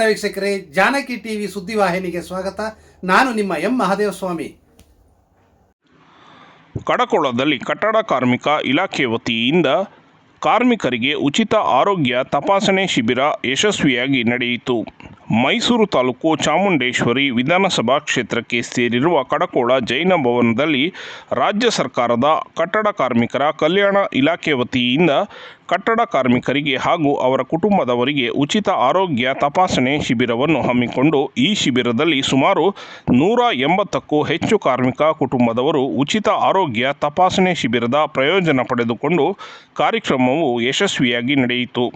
ನಮಸ್ಕಾರ ವೀಕ್ಷಕರೇ, ಜಾನಕಿ ಟಿವಿ ಸುದ್ದಿವಾಹಿನಿಗೆ ಸ್ವಾಗತ. ನಾನು ನಿಮ್ಮ ಎಂ ಮಹಾದೇವ ಸ್ವಾಮಿ ಕಡಕೊಳದಲ್ಲಿ ಕಟ್ಟಡ ಕಾರ್ಮಿಕ ಇಲಾಖೆ ವತಿಯಿಂದ ಕಾರ್ಮಿಕರಿಗೆ ಉಚಿತ ಆರೋಗ್ಯ ತಪಾಸಣೆ ಶಿಬಿರ ಯಶಸ್ವಿಯಾಗಿ ನಡೆಯಿತು. ಮೈಸೂರು ತಾಲೂಕು ಚಾಮುಂಡೇಶ್ವರಿ ವಿಧಾನಸಭಾ ಕ್ಷೇತ್ರಕ್ಕೆ ಸೇರಿರುವ ಕಡಕೋಳ ಜೈನ ಭವನದಲ್ಲಿ ರಾಜ್ಯ ಸರ್ಕಾರದ ಕಟ್ಟಡ ಕಾರ್ಮಿಕರ ಕಲ್ಯಾಣ ಇಲಾಖೆ ವತಿಯಿಂದ ಕಟ್ಟಡ ಕಾರ್ಮಿಕರಿಗೆ ಹಾಗೂ ಅವರ ಕುಟುಂಬದವರಿಗೆ ಉಚಿತ ಆರೋಗ್ಯ ತಪಾಸಣೆ ಶಿಬಿರವನ್ನು ಹಮ್ಮಿಕೊಂಡು ಈ ಶಿಬಿರದಲ್ಲಿ ಸುಮಾರು ನೂರ ಎಂಬತ್ತಕ್ಕೂ ಹೆಚ್ಚು ಕಾರ್ಮಿಕ ಕುಟುಂಬದವರು ಉಚಿತ ಆರೋಗ್ಯ ತಪಾಸಣೆ ಶಿಬಿರದ ಪ್ರಯೋಜನ ಪಡೆದುಕೊಂಡು ಕಾರ್ಯಕ್ರಮವು ಯಶಸ್ವಿಯಾಗಿ ನಡೆಯಿತು.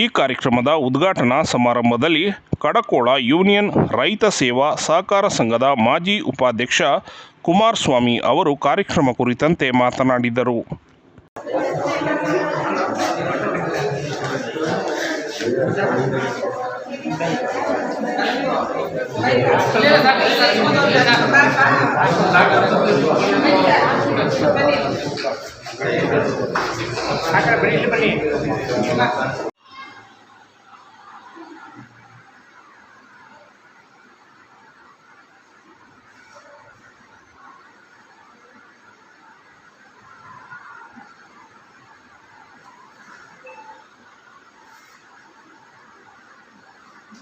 ಈ ಕಾರ್ಯಕ್ರಮದ ಉದ್ಘಾಟನಾ ಸಮಾರಂಭದಲ್ಲಿ ಕಡಕೋಳ ಯೂನಿಯನ್ ರೈತ ಸೇವಾ ಸಹಕಾರ ಸಂಘದ ಮಾಜಿ ಉಪಾಧ್ಯಕ್ಷ ಕುಮಾರಸ್ವಾಮಿ ಅವರು ಕಾರ್ಯಕ್ರಮ ಕುರಿತಂತೆ ಮಾತನಾಡಿದರು.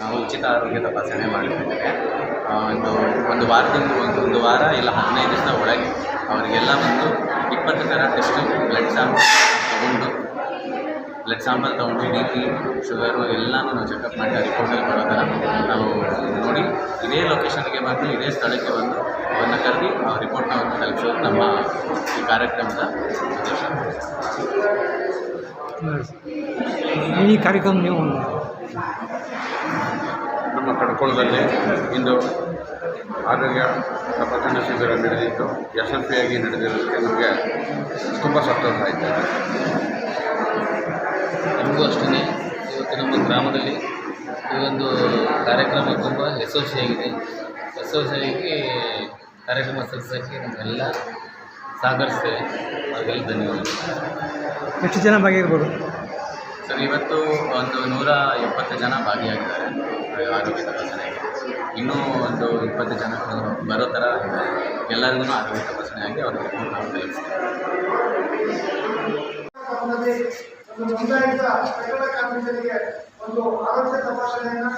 ನಾವು ಉಚಿತ ಆರೋಗ್ಯ ತಪಾಸಣೆ ಮಾಡ್ತಿದ್ದೇವೆ ಒಂದು ಒಂದು ವಾರದಿಂದ ಒಂದು ಒಂದು ವಾರ ಇಲ್ಲ ಹದಿನೈದು ದಿವಸ ಒಳಗೆ ಅವರಿಗೆಲ್ಲ ಒಂದು ಇಪ್ಪತ್ತು ಥರ ಟೆಸ್ಟು ಬ್ಲಡ್ ಸ್ಯಾಂಪಲ್ ತೊಗೊಂಡು ಬ್ಲಡ್ ಸ್ಯಾಂಪಲ್ ತೊಗೊಂಡು ಬಿ ಪಿ ಶುಗರು ಎಲ್ಲನೂ ನಾವು ಚೆಕಪ್ ಮಾಡಿ ರಿಪೋರ್ಟಲ್ಲಿ ಬರೋ ಥರ ನಾವು ನೋಡಿ ಇದೇ ಲೊಕೇಶನ್ಗೆ ಬಂದು, ಇದೇ ಸ್ಥಳಕ್ಕೆ ಬಂದು ಅವನ್ನು ಕರೆದು ಆ ರಿಪೋರ್ಟ್ನ ತಲುಪಿಸೋದು ನಮ್ಮ ಈ ಕಾರ್ಯಕ್ರಮದ ಉದ್ದೇಶ. ಈ ಕಾರ್ಯಕ್ರಮ ನೀವು ನಮ್ಮ ಕಡ್ಕೊಳದಲ್ಲಿ ಇಂದು ಆರೋಗ್ಯ ತಪಾಸಣಾ ಶಿಬಿರ ನಡೆದಿತ್ತು. ಯಶಸ್ವಿಯಾಗಿ ನಡೆದಿರೋದಕ್ಕೆ ನಮಗೆ ತುಂಬ ಸಂತೋಷ ಆಯಿತು. ನಮಗೂ ಅಷ್ಟೇ ಇವತ್ತು ನಮ್ಮ ಗ್ರಾಮದಲ್ಲಿ ಈ ಒಂದು ಕಾರ್ಯಕ್ರಮ ತುಂಬ ಯಶಸ್ವಿಯಾಗಿದೆ. ಯಶಸ್ವಿಯಾಗಿ ಕಾರ್ಯಕ್ರಮ ಸಲ್ಲಿಸೋಕ್ಕೆ ನಮ್ಮೆಲ್ಲ ಸಹಕರಿಸ್ತೇವೆ ಅವ್ರಿಗೆಲ್ಲ ಧನ್ಯವಾದ ಎಷ್ಟು ಜನ ಭಾಗಿಯಾಗಿರ್ಬೋದು ಸರ್ ಇವತ್ತು ಒಂದು ನೂರ ಎಪ್ಪತ್ತು ಜನ ಭಾಗಿಯಾಗಿದ್ದಾರೆ. ಆರೋಗ್ಯ ತಪಾಸಣೆಗೆ ಇನ್ನೂ ಒಂದು ಇಪ್ಪತ್ತು ಜನ ಬರೋ ಥರ ಇದ್ದಾರೆ ಎಲ್ಲರಿಗೂ ಆರೋಗ್ಯ ತಪಾಸಣೆ ಆಗಿ ಅವ್ರ ರಿಪೋರ್ಟ್ ನಾವು ತಲುಪಿಸ್ತೇವೆ. ಒಂದು ಆರೋಗ್ಯ ತಪಾಸಣೆಯನ್ನು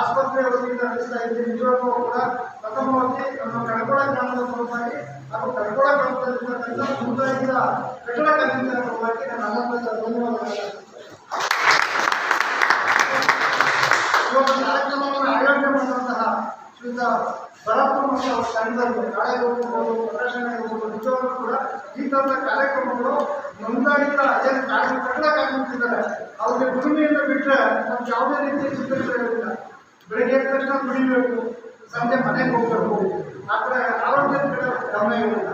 ಆಸ್ಪತ್ರೆಯ ವತಿಯಿಂದ ನಡೆಸ್ತಾ ಇದ್ದೀವಿ. ನಿಜವಾಗ್ಲೂ ಕೂಡ ಪ್ರಥಮವಾಗಿ ನಮ್ಮ ಕಡಕೋಳ ಗ್ರಾಮದ ಪರವಾಗಿ ಹಾಗೂ ಕಡಕೋಳ ಗ್ರಾಮದಲ್ಲಿರ್ತಕ್ಕಂಥ ಸಮುದಾಯದ ಕಟ್ಟಡ ಕಾರ್ಮಿಕರ ಪರವಾಗಿ ನಾನು ಇವತ್ತು ಕಾರ್ಯಕ್ರಮವನ್ನು ಆಯೋಜನೆ ಮಾಡುವಂತಹ ಶ್ರೀಯುತ ಭರತ್ಪುರ ಮತ್ತು ಅವರ ತಂಡದಲ್ಲಿ ನಾಳೆ ಹೋಗ್ಬೋದು ಪ್ರದರ್ಶನ ನಿಜವಾಗ್ಲೂ ಕೂಡ ಈ ಕಾರ್ಯಕ್ರಮಗಳು ನೋಂದಾಯಿತ ಅದೇ ಕಾರ್ಯ ಕಟ್ಟಡ ಕಾರ್ಮಿಕರಿದ್ದಾರೆ ಅವ್ರಿಗೆ ಭೂಮಿಯನ್ನು ಬಿಟ್ಟರೆ ನಮ್ಗೆ ಯಾವುದೇ ರೀತಿಯ ಚಿಂತನೆ ಇರೋದಿಲ್ಲ. ಬೆಳಗ್ಗೆ ಎದ್ದ ತಕ್ಷಣ ದುಡಿಬೇಕು ಸಂಜೆ ಮನೆಗೆ ಹೋಗ್ಬೇಕು. ಆದರೆ ಆರೋಗ್ಯದ ಕಡೆ ಗಮನ ಇರಲಿಲ್ಲ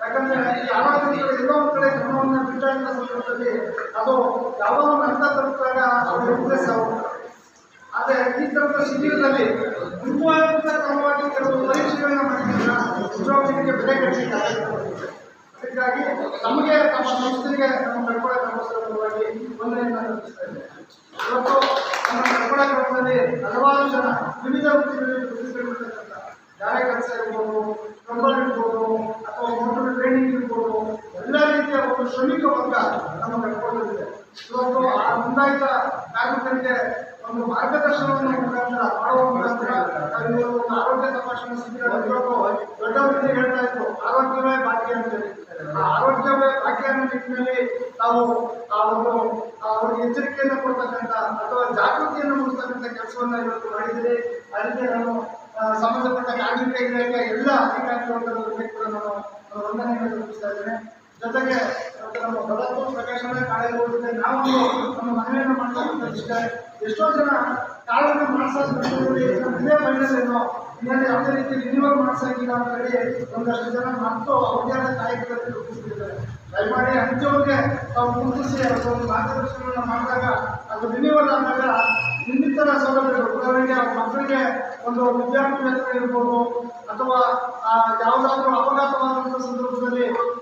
ಯಾಕಂದ್ರೆ ಈ ಆರೋಗ್ಯದ ಎಲ್ಲೋ ಒಂದು ಕಡೆ ಗಮನವನ್ನು ಬಿಟ್ಟಂತ ಸಂದರ್ಭದಲ್ಲಿ ಅದು ಯಾವಾಗ ಅಂತ ತಲುಪಿದಾಗ ಅವ್ರ ಉದ್ದೇಶ ಆದರೆ ಈ ಥರದ ಶಿಬಿರದಲ್ಲಿ ಮುಂದುವರೆದ ಕ್ರಮವಾಗಿ ಕೆಲವು ಪರೀಕ್ಷೆಗಳನ್ನ ಮಾಡಿದ್ರೆ ಉದ್ಯೋಗಕ್ಕೆ ಬೆಲೆ ಕಟ್ಟಲಿಕ್ಕೆ ಅದಕ್ಕಾಗಿ ನಮಗೆ ನಮ್ಮ ಸಂಸ್ಥೆಗೆ ನಮ್ಮ ಗ್ರಾಮಸ್ಥರ ಪರವಾಗಿ ವಂದನೆಯನ್ನು ಇವತ್ತು ನಮ್ಮ ಹಲವಾರು ಜನ ವಿವಿಧ ವೃತ್ತಿಗಳಲ್ಲಿ ಕೆಲಸ ಇರ್ಬೋದು ಕಂಬಲ್ ಇರ್ಬೋದು, ಅಥವಾ ಮೋಟರ್ ಟ್ರೈನಿಂಗ್ ಇರ್ಬೋದು, ಎಲ್ಲ ರೀತಿಯ ಒಂದು ಶ್ರಮಿಕ ವರ್ಗ ನಮ್ಮ ಕಡ್ಕೊಳ್ಳಲಿದೆ ಇವತ್ತು ಆ ನೋಂದಾಯಿತ ಕಾರ್ಮಿಕರಿಗೆ ಒಂದು ಮಾರ್ಗದರ್ಶನವನ್ನು ಮುಖಾಂತರ ಮಾಡುವ ಮುಖಾಂತರ ಒಂದು ಆರೋಗ್ಯ ತಪಾಸಣಾ ಶಿಬಿರ ದೊಡ್ಡವರಿಗೆ ಹೇಳ್ತಾ ಇದ್ರು, ಆರೋಗ್ಯವೇ ಭಾಗ್ಯ ಅಂತೇಳಿ ಆ ಆರೋಗ್ಯವೇ ಭಾಗ್ಯ ಅನ್ನೋ ನಿಟ್ಟಿನಲ್ಲಿ ನಾವು ಆ ಒಂದು ಅವ್ರಿಗೆ ಎಚ್ಚರಿಕೆಯನ್ನು ಕೊಡ್ತಕ್ಕಂಥ ಅಥವಾ ಜಾಗೃತಿಯನ್ನು ಮೂಡಿಸ್ತಕ್ಕಂಥ ಕೆಲಸವನ್ನ ಇವತ್ತು ಮಾಡಿದರೆ ಅದಕ್ಕೆ ನಾನು ಸಂಬಂಧಪಟ್ಟ ಕಾರ್ಮಿಕ ಇಲಾಖೆ ಎಲ್ಲ ಅಧಿಕಾರಿಗಳು ಕೂಡ ನಾನು ವಂದನೆಯನ್ನು ಸಲ್ಲಿಸ್ತಾ ಇದ್ದೇನೆ. ಜೊತೆಗೆ ನಮ್ಮ ಬಡವರು ಪ್ರಕಾಶನ ಕಾಲೇಜು ನಾವು ನಮ್ಮ ಮನೆಯನ್ನು ಮಾಡ್ತಕ್ಕಂಥ ಇಷ್ಟ ಎಷ್ಟೋ ಜನ ಕಾಳನ್ನು ಮಾಡಿಸೋದು ಇದೇ ಏನೋ ಇನ್ನೊಂದು ಯಾವುದೇ ರೀತಿ ರಿನ್ಯೂವಲ್ ಮಾಡಿಸಂಗಿಲ್ಲ ಅಂತ ಹೇಳಿ ಒಂದಷ್ಟು ಜನ ಮತ್ತು ಅವ್ರದೇ ಆದ ಕಾಯಕದಲ್ಲಿ ರೂಪಿಸ್ತಿದ್ದಾರೆ ದಯಮಾಡಿ ಅಂತ್ಯವ್ರಿಗೆ ತಾವು ಗುರುತಿಸಿ ಒಂದು ಮಾರ್ಗದರ್ಶನವನ್ನು ಮಾಡಿದಾಗ ಅದು ರಿನ್ಯೂವಲ್ ಆದಾಗ ಇನ್ನಿತರ ಸೌಲಭ್ಯಗಳು ಉದಾಹರಣೆಗೆ ಅವ್ರ ಮಕ್ಕಳಿಗೆ ಒಂದು ವಿದ್ಯಾರ್ಥಿ ಇರ್ಬೋದು ಅಥವಾ ಆ, ಯಾವುದಾದ್ರೂ ಅಪಘಾತವಾದಂಥ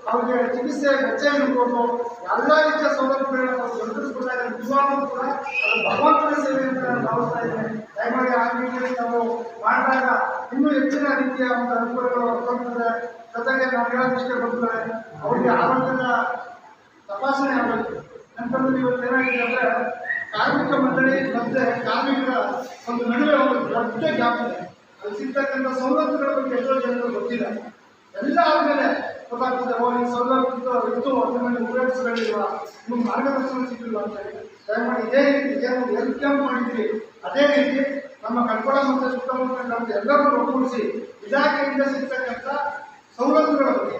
ಅವ್ರಿಗೆ ಚಿಕಿತ್ಸೆ ವೆಚ್ಚ ಇರ್ಬೋದು ಎಲ್ಲ ರೀತಿಯ ಸೌಲಭ್ಯಗಳನ್ನು ನಾವು ನಿಜವಾಗ್ಲೂ ಕೂಡ ಅದು ಭಗವಂತನ ಸೇವೆ ಅಂತ ನಾನು ಭಾವಿಸ್ತಾ ಇದ್ದೇನೆ. ದಯಮಾಡಿ ಆ ರೀತಿಯಲ್ಲಿ ನಾವು ಮಾಡಿದಾಗ ಇನ್ನೂ ಹೆಚ್ಚಿನ ರೀತಿಯ ಒಂದು ಅನುಕೂಲಗಳು ಬರ್ತದೆ ಜೊತೆಗೆ ನಾವು ಹೇಳೋದಿಷ್ಟೇ ಬರ್ತದೆ ಅವರಿಗೆ ಆರೋಗ್ಯದ ತಪಾಸಣೆ ಆಗಬೇಕು. ನಂತರದಲ್ಲಿ ಇವತ್ತು ಏನಾಗಿದೆ ಅಂದರೆ, ಕಾರ್ಮಿಕ ಮಂಡಳಿ ಮತ್ತೆ ಕಾರ್ಮಿಕರ ಒಂದು ನಡುವೆ ಒಂದು ದೊಡ್ಡ ಗ್ಯಾಪ್ ಇದೆ. ಅಲ್ಲಿ ಸಿಗ್ತಕ್ಕಂಥ ಸೌಲಭ್ಯಗಳ ಬಗ್ಗೆ ಎಷ್ಟೋ ಜನರು ಗೊತ್ತಿಲ್ಲ ಎಲ್ಲ ಆದಮೇಲೆ ಗೊತ್ತಾಗ್ತದೆ ಓ ಸೌಲಭ್ಯ ಇತ್ತು ಇತ್ತು ಅದನ್ನು ಉಪಯೋಗಿಸಲಿಲ್ವ ನಿಮ್ಗೆ ಮಾರ್ಗದರ್ಶನ ಸಿಗಲಿಲ್ಲ ಅಂತ ಹೇಳಿ. ದಯಮಾಡಿ ಇದೇ ರೀತಿ ಒಂದು ಹೆಲ್ತ್ ಕ್ಯಾಂಪ್ ಮಾಡಿದ್ವಿ ಅದೇ ರೀತಿ ನಮ್ಮ ಕಟ್ಕೊಳ ಮತ್ತು ಸುತ್ತಮುತ್ತ ಎಲ್ಲರೂ ಒಗ್ಗೂಡಿಸಿ ಇಲಾಖೆಯಿಂದ ಸಿಗ್ತಕ್ಕಂಥ ಸೌಲಭ್ಯಗಳ ಬಗ್ಗೆ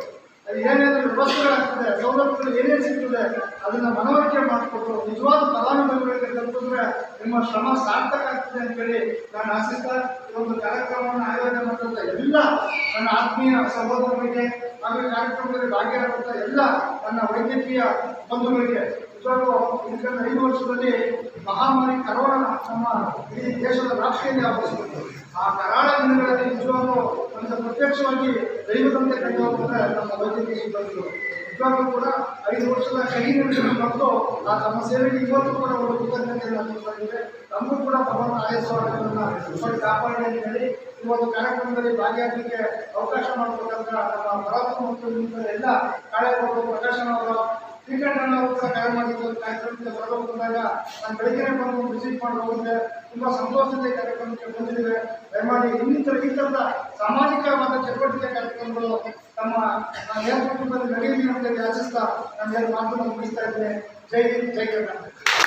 ಏನೇನು ವ್ಯವಸ್ಥೆಗಳಾಗ್ತದೆ, ಸೌಲಭ್ಯಗಳು ಏನೇನು ಸಿಗ್ತದೆ, ಅದನ್ನು ಮನವರಿಕೆ ಮಾಡಿಕೊಟ್ಟು ನಿಜವಾದ ಫಲಾನುಭವಿಗಳಿಗೆ ತಲುಪಿದ್ರೆ ನಿಮ್ಮ ಶ್ರಮ ಸಾರ್ಥಕ ಆಗ್ತದೆ ಅಂತೇಳಿ ನಾನು ಆಶಿಸ್ತಾ ಈ ಒಂದು ಕಾರ್ಯಕ್ರಮವನ್ನು ಆಯೋಜನೆ ಮಾಡಿದಂಥ ಎಲ್ಲ ನನ್ನ ಆತ್ಮೀಯ ಸಹೋದರರಿಗೆ ಈ ಕಾರ್ಯಕ್ರಮದಲ್ಲಿ ಭಾಗಿಯಾದಂಥ ಎಲ್ಲ ನನ್ನ ವೈದ್ಯಕೀಯ ಬಂಧುಗಳಿಗೆ ನಿಜವಾಗ್ಲೂ ಇಂದಿನ ಐದು ವರ್ಷದಲ್ಲಿ ಮಹಾಮಾರಿ ಕರೋನಾ ನಮ್ಮ ಇಡೀ ದೇಶದ ರಾಷ್ಟ್ರೀಯ ಆವರಿಸಿತ್ತು ಆ ಕರಾಳ ದಿನಗಳಲ್ಲಿ ನಿಜವಾಗ್ಲೂ ಒಂದು ಪ್ರತ್ಯಕ್ಷವಾಗಿ ದೈವದಂತೆ ಕರೆಯುವಂತೆ ನಮ್ಮ ವೈದ್ಯಕೀಯ ಸಿಬ್ಬಂದಿಗಳು. ನಿಜವಾಗ್ಲೂ ಕೂಡ ಐದು ವರ್ಷದ ನಿಮಿಷಗಳು ಮತ್ತು ಆ ತಮ್ಮ ಸೇವೆಗೆ ಇವತ್ತು ಕೂಡ ಒಂದು ಕೃತಜ್ಞತೆಯನ್ನು ಅರ್ಪಿಸ್ತಾ ನಮಗೂ ಕೂಡ ಭಗವಂತ ಆಯಸ್ಸನ್ನು ನೋಡಿ ಕಾಪಾಡಿ ಅಂತ ಹೇಳಿ ಈ ಒಂದು ಕಾರ್ಯಕ್ರಮದಲ್ಲಿ ಭಾಗಿಯಾಗಲಿಕ್ಕೆ ಅವಕಾಶ ಮಾಡಿಕೊಟ್ಟಂತಹ ನಮ್ಮ ಭರತ ಮತ್ತು ಎಲ್ಲ ಕಾರ್ಯಕ್ರಮಗಳು ಪ್ರಕಾಶನ ಅವರ ಅನ್ನ ಕೂಡ ಕಾರ್ಯ ಮಾಡಿದ್ದು ಬಂದಾಗ ನಾನು ಬೆಳಗ್ಗೆ ಬಂದು ವಿಸಿಟ್ ಮಾಡಿ ಹೋಗಿದ್ದೆ ತುಂಬ ಸಂತೋಷದ ಈ ಕಾರ್ಯಕ್ರಮಕ್ಕೆ ಬಂದಿದ್ದೇವೆ ದಯಮಾಡಿ ಇನ್ನಿತರ ಈ ಥರದ ಸಾಮಾಜಿಕವಾದ ಚಟುವಟಿಕೆ ಕಾರ್ಯಕ್ರಮಗಳು ನಮ್ಮ ನೇತೃತ್ವದಲ್ಲಿ ನಡೆಯಲಿ ಅಂತ ಆಶಿಸ್ತಾ ನಾನು ಎರಡು ಮಾತನ್ನು ಮುಗಿಸ್ತಾ ಇದ್ದೇನೆ ಜೈ ಹಿಂದ್ ಜೈ ಕರ್ನಾಟಕ